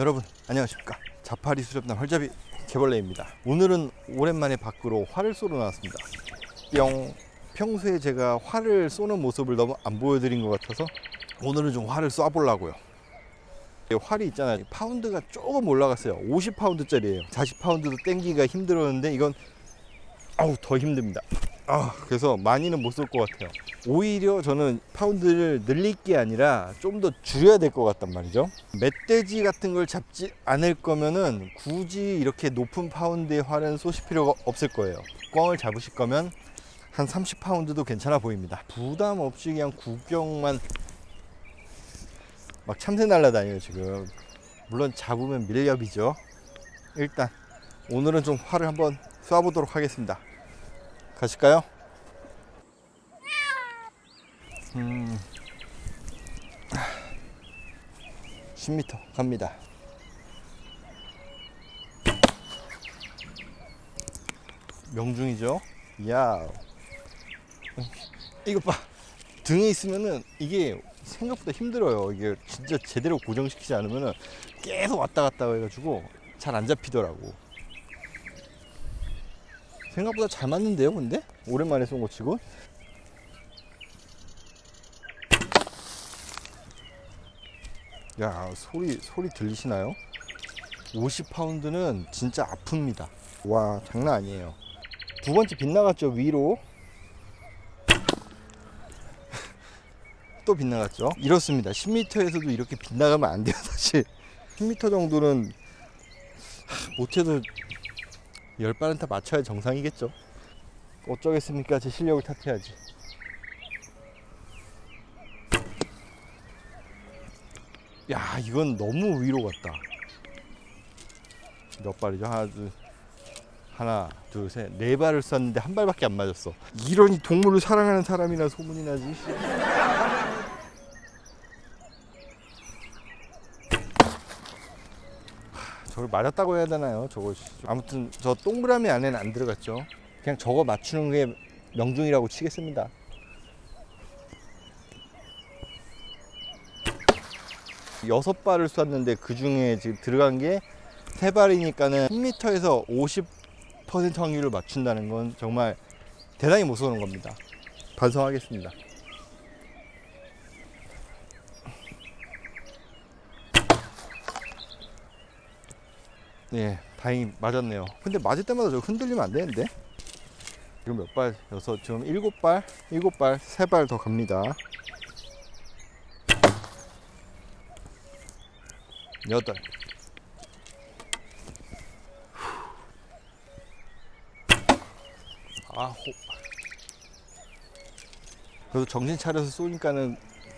여러분 안녕하십니까. 자파리 수렵단 활잡이 개벌레입니다. 오늘은 오랜만에 밖으로 활을 쏘러 나왔습니다. 뿅. 평소에 제가 활을 쏘는 모습을 너무 안 보여드린 것 같아서 오늘은 좀 활을 쏴보려고요. 이 활이 있잖아요. 파운드가 조금 올라갔어요. 50파운드짜리예요. 40파운드도 땡기기가 힘들었는데 이건 아우 더 힘듭니다 아 그래서 많이는 못쏠것 같아요. 오히려 저는 파운드를 늘릴 게 아니라 좀 더 줄여야 될 것 같단 말이죠. 멧돼지 같은 걸 잡지 않을 거면은 굳이 이렇게 높은 파운드의 활은 쏘실 필요가 없을 거예요. 꽝을 잡으실 거면 한 30파운드도 괜찮아 보입니다. 부담 없이 그냥 구경만 막 참새 날라다녀요 지금. 물론 잡으면 밀렵이죠. 일단 오늘은 좀 활을 한번 쏴보도록 하겠습니다 가실까요? 음, 10m 갑니다. 명중이죠. 야, 이거 봐. 등에 있으면은 이게 생각보다 힘들어요. 이게 진짜 제대로 고정시키지 않으면은 계속 왔다 갔다 해가지고 잘 안 잡히더라고. 생각보다 잘 맞는데요, 근데? 오랜만에 쏜 거 치고. 야, 소리, 소리 들리시나요? 50파운드는 진짜 아픕니다. 와, 장난 아니에요. 두 번째 빗나갔죠, 위로. 또 빗나갔죠. 이렇습니다. 10m에서도 이렇게 빗나가면 안 돼요, 사실. 10m 정도는 하, 못해도 열 발은 다 맞춰야 정상이겠죠. 어쩌겠습니까? 제 실력을 탓해야지. 야, 이건 너무 위로 갔다. 몇 발이죠? 하나, 둘, 하나, 둘, 셋, 네 발을 쐈는데 한 발밖에 안 맞았어. 이런 동물을 사랑하는 사람이나 소문이 나지. 저걸 맞았다고 해야 되나요? 저거 아무튼 저 동그라미 안에는 안 들어갔죠. 그냥 저거 맞추는 게 명중이라고 치겠습니다. 여섯 발을 쐈는데 그 중에 지금 들어간 게 세 발이니까는 10m에서 50% 확률을 맞춘다는 건 정말 대단히 못 쏘는 겁니다. 반성하겠습니다. 네, 다행히 맞았네요. 근데 맞을 때마다 저 흔들리면 안 되는데? 지금 몇 발? 여섯, 지금 일곱 발? 일곱 발, 세 발 더 갑니다. 여덟. 아홉. 그래도 정신 차려서 쏘니까는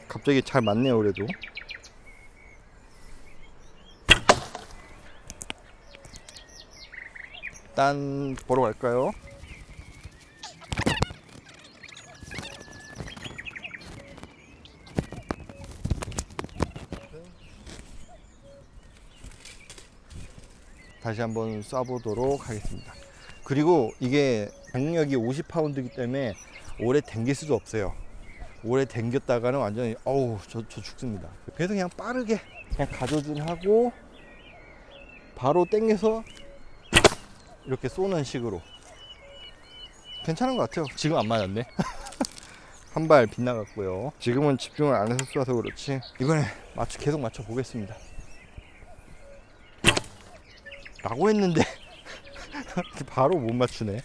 갑자기 잘 맞네요, 그래도. 딴 보러 갈까요? 다시 한번 쏴보도록 하겠습니다. 그리고 이게 장력이 50파운드이기 때문에 오래 댕길 수도 없어요. 오래 댕겼다가는 완전히 어우 저, 저 죽습니다. 그래서 그냥 빠르게 그냥 가조준 하고 바로 땡겨서 이렇게 쏘는 식으로 괜찮은 것 같아요. 지금 안 맞았네. 한 발 빗나갔고요. 지금은 집중을 안 해서 쏘아서 그렇지. 이번에 맞춰 계속 맞춰 보겠습니다. 라고 했는데 바로 못 맞추네.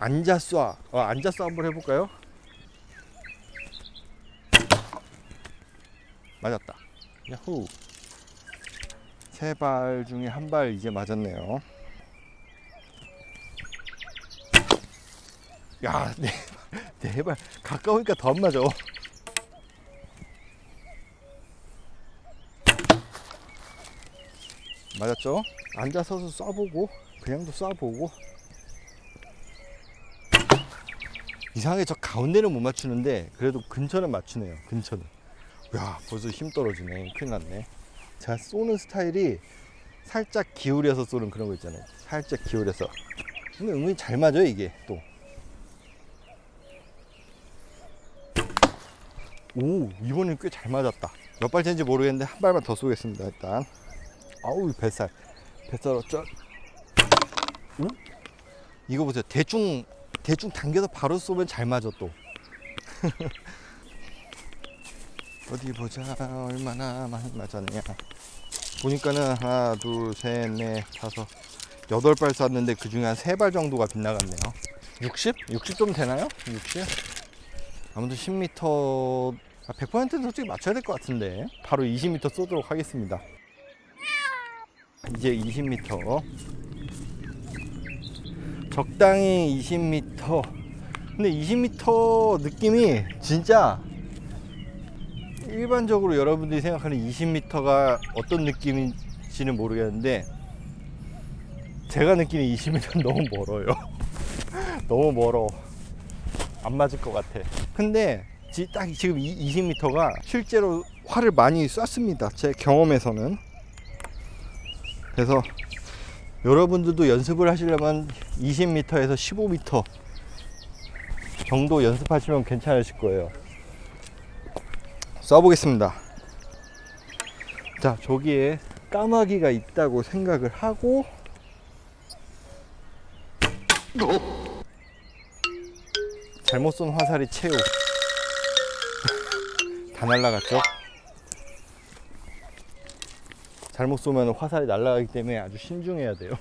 앉아 쏴. 어, 앉아 쏴 한번 해볼까요? 맞았다. 야호. 세발 중에 한 발 이제 맞았네요. 야, 네, 네 발. 가까우니까 더 안 맞아. 맞았죠? 앉아서도 쏴보고, 그냥도 쏴보고. 이상하게 저 가운데는 못 맞추는데, 그래도 근처는 맞추네요. 근처는. 야, 벌써 힘 떨어지네. 큰일 났네. 제가 쏘는 스타일이 살짝 기울여서 쏘는 그런 거 있잖아요. 살짝 기울여서. 근데 은근히 잘 맞아요, 이게 또. 오 이번엔 꽤 잘 맞았다 몇 발째인지 모르겠는데 한 발만 더 쏘겠습니다 일단 아우 뱃살 뱃살 어쩔 응? 이거 보세요 대충 대충 당겨서 바로 쏘면 잘 맞아 또 어디 보자 얼마나 많이 맞았냐 보니까는 하나 둘셋넷 다섯 여덟 발 쐈는데 그 중에 한 세 발 정도가 빗나갔네요 60? 60 좀 되나요? 60? 아무튼 10m 100%는 솔직히 맞춰야 될 것 같은데 바로 20m 쏘도록 하겠습니다. 이제 20m 적당히 20m 근데 20m 느낌이 진짜 일반적으로 여러분들이 생각하는 20m가 어떤 느낌인지는 모르겠는데 제가 느끼는 20m는 너무 멀어요. 너무 멀어 안 맞을 것 같아. 근데 지- 딱 지금 이 20m가 실제로 활을 많이 쐈습니다. 제 경험에서는. 그래서 여러분들도 연습을 하시려면 20m에서 15m 정도 연습하시면 괜찮으실 거예요. 써보겠습니다. 자 저기에 까마귀가 있다고 생각을 하고 잘못 쏜 화살이 채우 다 날라갔죠? 잘못 쏘면 화살이 날아가기 때문에 아주 신중해야 돼요.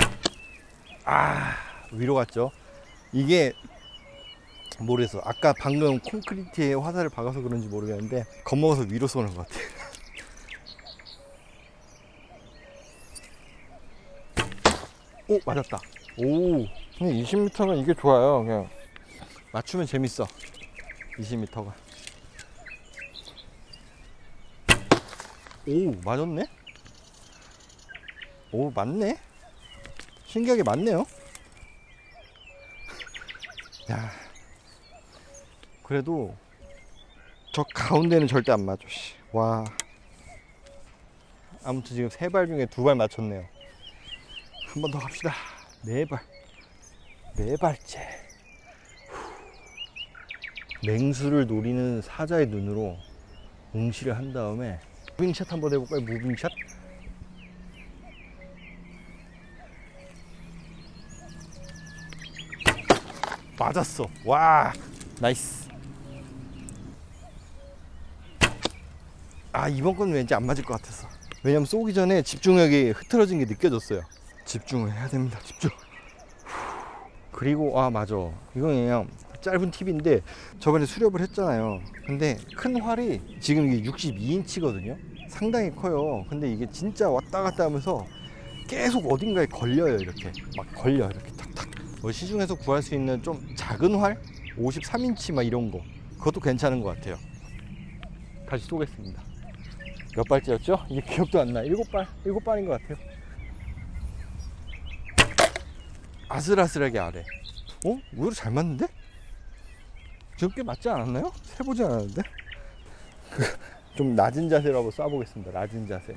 아 위로 갔죠? 이게 모르겠어 아까 방금 콘크리트에 화살을 박아서 그런지 모르겠는데 겁먹어서 위로 쏘는 것 같아 오 맞았다. 오 근데 20m는 이게 좋아요 그냥. 맞추면 재밌어. 20m가. 오 맞았네? 오 맞네? 신기하게 맞네요. 야 그래도 저 가운데는 절대 안 맞아 씨. 와. 아무튼 지금 세 발 중에 두 발 맞췄네요. 한 번 더 갑시다. 네 발 네 발째. 후. 맹수를 노리는 사자의 눈으로 응시를 한 다음에 무빙샷 한번 해볼까요? 무빙샷? 맞았어. 와 나이스. 아 이번 건 왠지 안 맞을 것 같았어 왜냐면 쏘기 전에 집중력이 흐트러진 게 느껴졌어요. 집중을 해야 됩니다. 집중 그리고 아 맞아. 이건 그냥 짧은 팁인데 저번에 수렵을 했잖아요. 근데 큰 활이 지금 이게 62인치거든요? 상당히 커요. 근데 이게 진짜 왔다 갔다 하면서 계속 어딘가에 걸려요 이렇게. 막 걸려 이렇게 탁탁. 뭐 시중에서 구할 수 있는 좀 작은 활? 53인치 막 이런 거. 그것도 괜찮은 것 같아요. 다시 쏘겠습니다. 몇 발째였죠? 이게 기억도 안 나. 일곱 발, 일곱 발인 것 같아요. 아슬아슬하게 아래. 어? 의외로 잘 맞는데? 지금 꽤 맞지 않았나요? 세보지 않았는데? 좀 낮은 자세로 한번 쏴보겠습니다. 낮은 자세.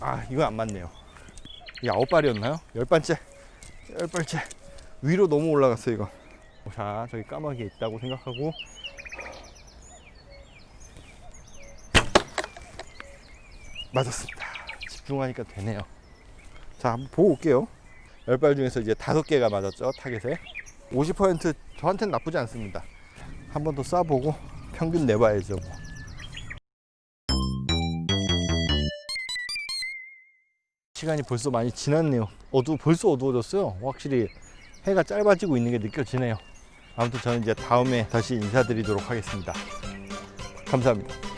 아, 이거 안 맞네요. 이게 아홉 발이었나요? 열 발째. 열 발째. 위로 너무 올라갔어요, 이거. 자, 저기 까마귀 있다고 생각하고 맞았습니다. 집중하니까 되네요. 자, 한번 보고 올게요. 10발 중에서 이제 5개가 맞았죠, 타겟에. 50% 저한테는 나쁘지 않습니다. 한 번 더 쏴보고 평균 내봐야죠. 뭐. 시간이 벌써 많이 지났네요. 어두 벌써 어두워졌어요. 확실히 해가 짧아지고 있는 게 느껴지네요. 아무튼 저는 이제 다음에 다시 인사드리도록 하겠습니다. 감사합니다.